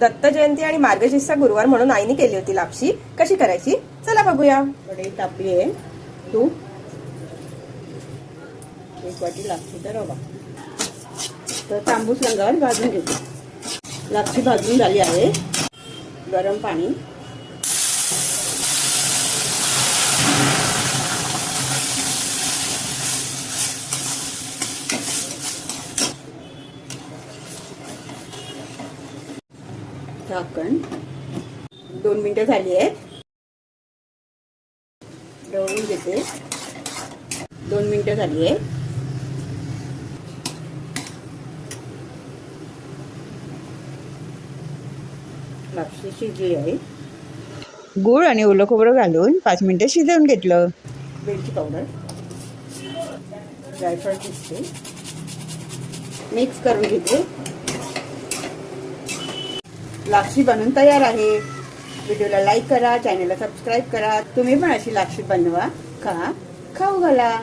दत्त जयंती आणि मार्गशीर्षचा गुरुवार म्हणून आईने केली होती लापशी. कशी करायची? चला बघूया. कढई तापली आहे. तू? एक वाटी लापशी तर रवा तर तांबूस रंगावर भाजून घेतो. लापशी भाजून झाली आहे. गरम पाणी. झाकण दोन मिनिटं झाली आहेत. ढवळून घेते. दोन मिनिटं झाली आहे लापशी शिजली आहे. गूळ आणि ओलं खोबरं घालून पाच मिनिटं शिजवून घेतलं. वेलची पावडर जायफळ किसते मिक्स करून घेते. लापशी बनवून तयार आहे. व्हिडिओला लाईक करा चॅनलला सबस्क्राईब करा. तुम्ही पण अशी लापशी बनवा. खा खाऊ घाला.